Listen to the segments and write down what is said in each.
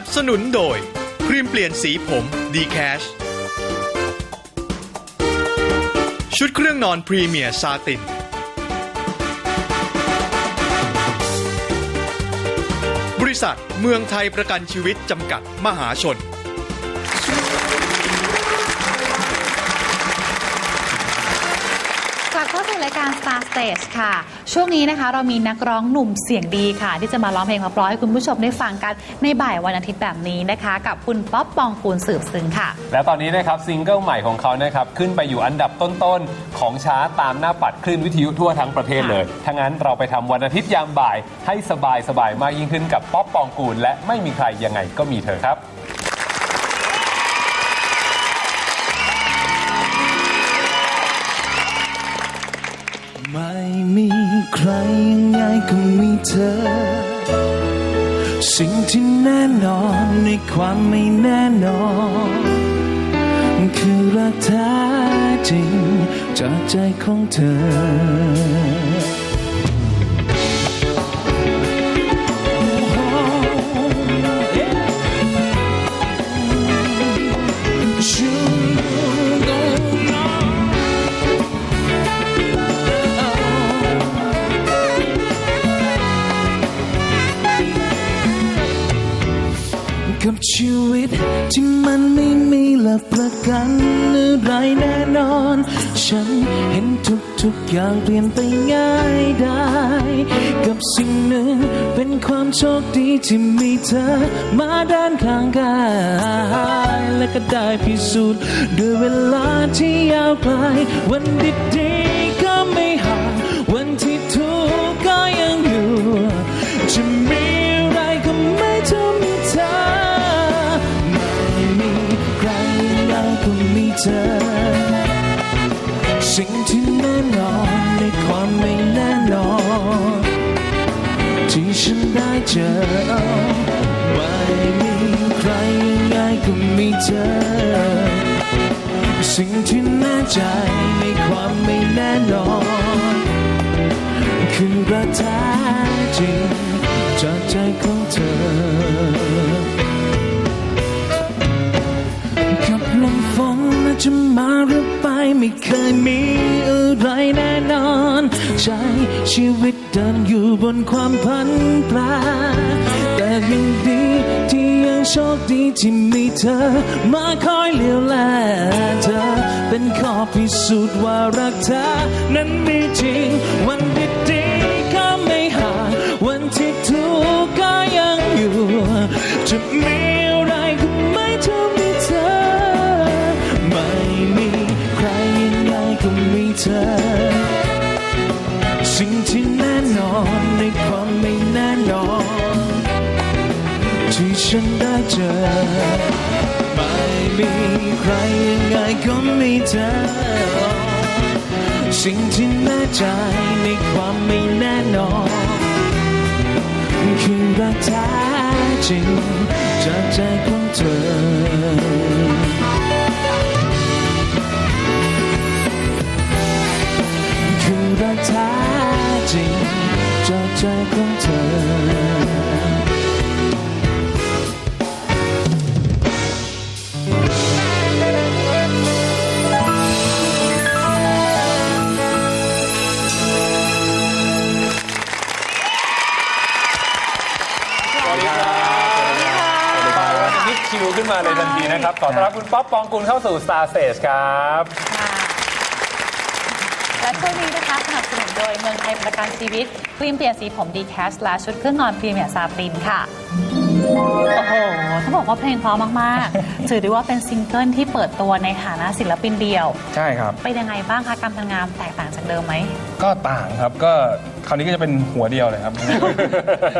นับสนุนโดย ครีมเปลี่ยนสีผม d c a s h ชุดเครื่องนอนพรีเมียร์ซาติน บริษัทเมืองไทยประกันชีวิตจำกัดมหาชน การ Star Stage ค่ะ ช่วงนี้นะคะเรามีนักร้องหนุ่มเสียงดีค่ะ ที่จะมาร้องเพลงเพราะๆให้คุณผู้ชมได้ฟังกันในบ่ายวันอาทิตย์แบบนี้นะคะ กับคุณป๊อปปองกูลสืบซึ้งค่ะ แล้วตอนนี้นะครับซิงเกิลใหม่ของเขานะครับขึ้นไปอยู่อันดับต้นๆ ของชาร์ตตามหน้าปัดคลื่นวิทยุทั่วทั้งประเทศเลยถ้างั้นเราไปทำวันอาทิตย์ยามบ่ายให้สบายสบายๆมากยิ่งขึ้นกับป๊อปปองกูลและไม่มีใครยังไงก็มีเธอครับ ยังไงก็มีเธอ สิ่งที่แน่นอนในความไม่แน่นอนคือรักแท้จริงจากใจของเธอ กับชีวิต ที่มันไม่มีหลักประกันอะไรแน่นอน ฉันเห็นทุกๆอย่างเปลี่ยนไปง่ายได้ กับสิ่งหนึ่งเป็นความโชคดีที่มีเธอ มาด้านข้างกายและก็ได้พิสูจน์ด้วยเวลาที่ยาวไกลวันดีๆก็ไม่ห่างวันที่ทุกข์ก็ยังอยู่ จะมีอะไรก็ไม่เท่า เธอ สิ่งที่แน่นอนในความไม่แน่นอน ที่ฉันได้เจอ ไม่มีใครยังไงก็มีเธอ สิ่งที่แน่ใจในความไม่แน่นอนคือรักแท้จริงจากใจของ ไม่เคยมีอะไรแน่นอนใช้ชีวิตเดินอยู่บนความพันแปรแต่ยังดีที่ยังโชคดีที่มีเธอ มาคอยเลี้ยวแลเธอ เป็นข้อพิสูจน์ว่ารักเธอ นั้นมีจริง วันดีๆก็ไม่ห่างวันที่ทุกข์ก็ยังอยู่จะมี งมีเธอ สิ่งที่แน่นอนในความไม่แน่นอน ที่ฉันได้เจอ ไม่มีใครยังไงก็มีเธอ สิ่งที่แน่ใจในความไม่แน่นอนคือรักแท้จริงจากใจของเธอ จริงจากใจของเธอสวัสดีครับวันอาทิตย์คิวขึ้นมาเลยทันทีนะครับ ขอต้อนรับคุณป๊อปปองกูลเข้าสู่ Star Stage ครับ ค่ะ และช่วงนี้นะคะสนับสนุนโดยเมืองไทยประกันชีวิตครีมเปลี่ยนสีผมดีแคสและชุดเครื่องนอนพรีเมียร์ซาตินค่ะ โอ้โหต้องบอกว่าเพลงเพราะมากๆ ถือได้ว่าเป็นซิงเกิลที่เปิดตัวในฐานะศิลปินเดียว ใช่ครับ เป็นยังไงบ้างคะการทำงานแตกต่างจากเดิมไหม ก็ต่างครับก็คราวนี้ก็จะเป็นหัวเดียวเลยครับ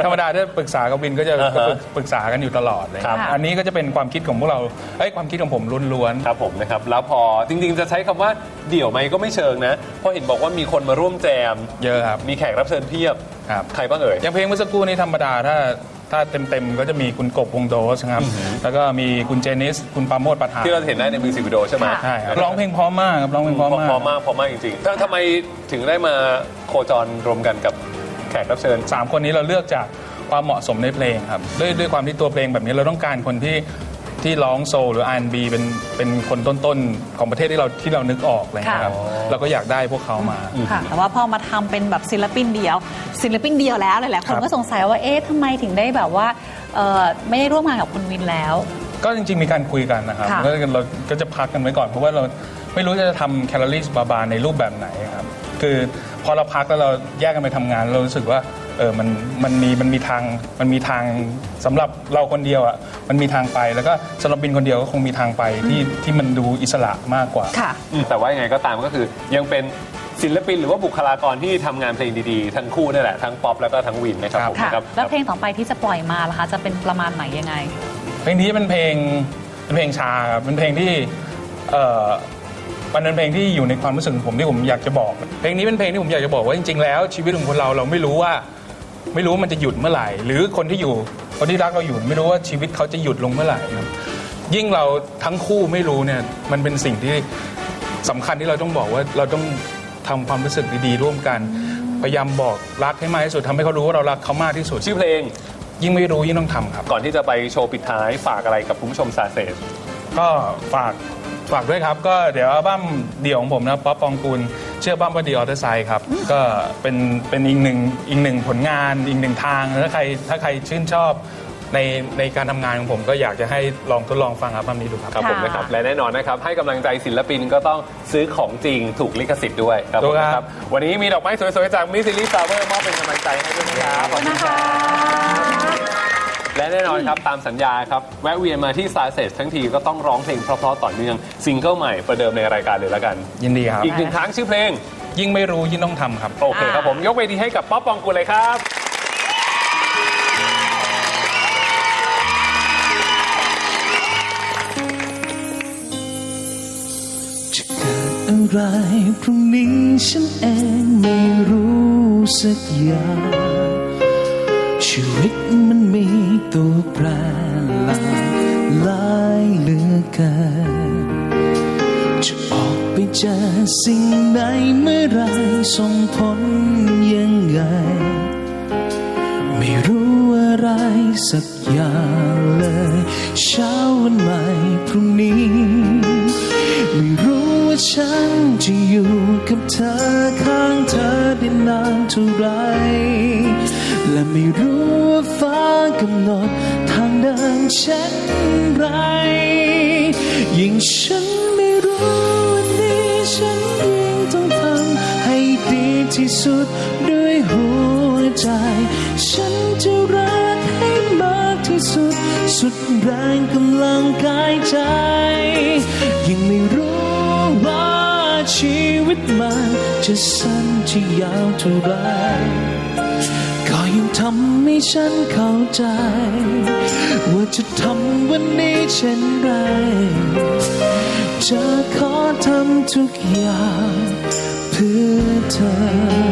ธรรมดาถ้าปรึกษากับวินก็จะอ่าฮะปรึกปรึกษากันอยู่ตลอดเลยครับ อันนี้ก็จะเป็นความคิดของพวกเราเอ้ยความคิดของผมล้วนครับผมนะครับ แล้วพอจริงๆ จะใช้คำว่าเดี่ยวไหมก็ไม่เชิงนะ เพราะเห็นบอกว่ามีคนมาร่วมแจม ๆเยอะครับมีแขกรับเชิญเพียบ ครับ ใครบ้างเอ่ย อย่างเพลงเมื่อสักครู่นี้ธรรมดาถ้า ถ้าเต็มๆก็จะมีคุณกบวงโดสครับ แล้วก็มีคุณเจนิส คุณปราโมดประธานที่เราเห็นได้ในมิวสิกวิดีโอใช่ไหมค่ะใช่ครับร้องเพลงเพราะมากครับร้องเพลงเพราะมากพอมากพอมากจริงๆถ้าทำไมถึงได้มาโคจรรวมกันกับแขกรับเชิญ สามคนนี้เราเลือกจากความเหมาะสมในเพลงครับด้วยด้วยความที่ตัวเพลงแบบนี้เราต้องการคนที่ ที่ร้องโซลหรือ R&B เป็นเป็นคนต้นๆ ของประเทศที่เราที่เรานึกออกอะไรเลยครับค่ะเราก็อยากได้พวกเขามา ค่ะแต่ว่าพอมาทำเป็นแบบศิลปินเดียว ศิลปินเดียวแล้วหลายๆคนครับก็สงสัยว่าเอ๊ะทำไมถึงได้แบบว่าเอ่อไม่ได้ร่วมงานกับคุณวินแล้ว ก็จริงๆมีการคุยกันนะครับค่ะ แล้วเราก็จะพักกันไว้ก่อน เพราะว่าเราไม่รู้จะทำแคลอรี่บาบาในรูปแบบไหนครับคือพอเราพักแล้วเราแยกกันไปทำงาน เรารู้สึกว่า เออมันมันมีมันมีทางมันมีทางสำหรับเราคนเดียวอะมันมีทางไปแล้วก็สำหรับบินคนเดียวก็คงมีทางไปที่ที่มันดูอิสระมากกว่า ค่ะ อืมแต่ว่ายังไงก็ตามก็คือยังเป็นศิลปินหรือว่าบุคลากรที่ทำงานเพลงดีๆ ทั้งคู่นั่นแหละทั้งป๊อปแล้วก็ทั้งวินนะครับผมค่ะ นะครับแล้วเพลงต่อไปที่จะปล่อยมาล่ะคะ จะเป็นประมาณไหนยังไง เพลงนี้เป็นเพลงเป็นเพลงช้าครับเป็นเพลงที่เอ่อมันเป็นเพลงที่อยู่ในความรู้สึกของผมที่ผมอยากจะบอก เพลงนี้เป็นเพลงที่ผมอยากจะบอกว่าจริงๆแล้วชีวิตของคนเราเราไม่รู้ว่า ไม่รู้ว่ามันจะหยุดเมื่อไหร่ หรือคนที่อยู่คนที่รักเราอยู่ ไม่รู้ว่าชีวิตเขาจะหยุดลงเมื่อไหร่ครับยิ่งเราทั้งคู่ไม่รู้เนี่ยมันเป็นสิ่งที่สำคัญที่เราต้องบอกว่าเราต้องทำความรู้สึกดีๆ ร่วมกัน พยายามบอกรักให้มากที่สุดทำให้เขารู้ว่าเรารักเขามากที่สุดชื่อเพลง ยิ่งไม่รู้ยิ่งต้องทำครับ ก่อนที่จะไปโชว์ปิดท้ายฝากอะไรกับคุณผู้ชมซาเซสก็ฝาก ฝากด้วยครับ ก็เดี๋ยวอัลบั้มเดี่ยวของผมนะป๊อปปองกูลชื่ออัลบั้มว่าดีออเตอร์ไซครับ ก็เป็นเป็นอีกหนึ่งอีกหนึ่งผลงานอีกหนึ่งทางถ้าใครถ้าใครชื่นชอบในในการทำงานของผมก็อยากจะให้ลองทดลองฟังอัลบั้มนี้ดูครับ ครับผมค่ะ นะครับและแน่นอนนะครับ ให้กำลังใจศิลปินก็ต้องซื้อของจริงถูกลิขสิทธิ์ด้วยครับผมถูกครับนะครับวันนี้มีดอกไม้สวยๆ จากมิสซิลี่ซาวเวอร์มอบเป็นกำลังใจให้ด้วยนะครับขอบคุณครับ และแน่นอนครับ ตามสัญญาครับ แวะเวียนมาที่ซาเซสทั้งทีก็ต้องร้องเพลงเพราะๆต่อเนื่องซิงเกิลใหม่ประเดิมในรายการเลยแล้วกัน ยินดีครับ อีกหนึ่งครั้งชื่อเพลง ยิ่งไม่รู้ยิ่งต้องทำครับ โอเคครับผมยกเวทีให้กับป๊อปปองกูลเลยครับจะเกิดอะไรพรุ่งนี้ฉันเองไม่รู้สักอย่างชีวิตมันมี ตัวแปรหลากหลายเหลือเกินจะออกไปเจอสิ่งไหนเมื่อไรส่งผลยังไง ไม่รู้อะไรสักอย่างเลย เช้าวันใหม่พรุ่งนี้ ไม่รู้ว่าฉันจะอยู่กับเธอข้างเธอได้นานเท่าไร และไม่รู้ว่าฟ้ากำหนดทางเดินเช่นไร ยิ่งฉันไม่รู้วันนี้ฉันยิ่งต้องทำให้ดีที่สุดด้วยหัวใจ ฉันจะรักให้มากที่สุด สุดแรงกำลังกายใจ ยิ่งไม่รู้ว่าชีวิตมันจะสั้นจะยาวเท่าไร ทำให้ฉันเข้าใจ ว่าจะทำวันนี้เช่นไรจะขอทำทุกอย่างเพื่อเธอ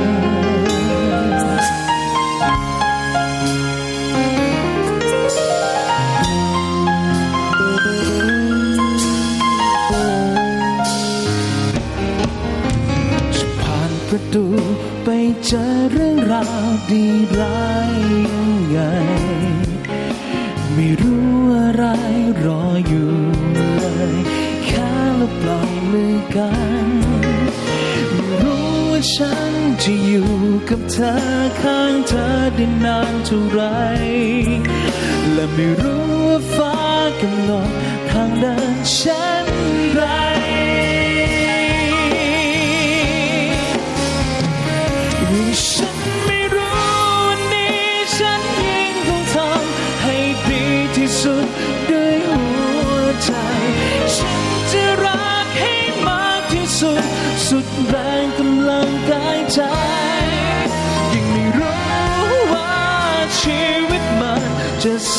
านประตูไปเจอเรื่องราวดีร้ายยังไง ไม่รู้อะไรรออยู่เลยแค่ละปล่อยมือกันไม่รู้ว่าฉันจะอยู่กับเธอข้างเธอได้นานเท่าไร และไม่รู้ว่าฟ้ากำหนดทางเดินเช่นไร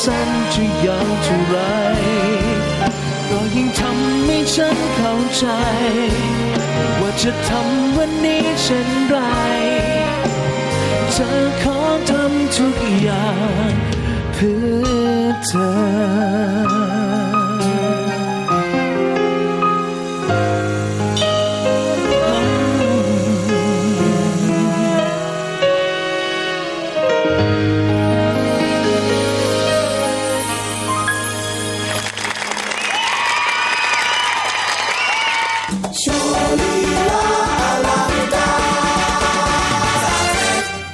สั้นจะยาวเท่าไรก็ยิ่งทำให้ฉันเข้าใจ ว่าจะทำวันนี้เช่นไรจะขอทำทุกอย่างเพื่อเธอ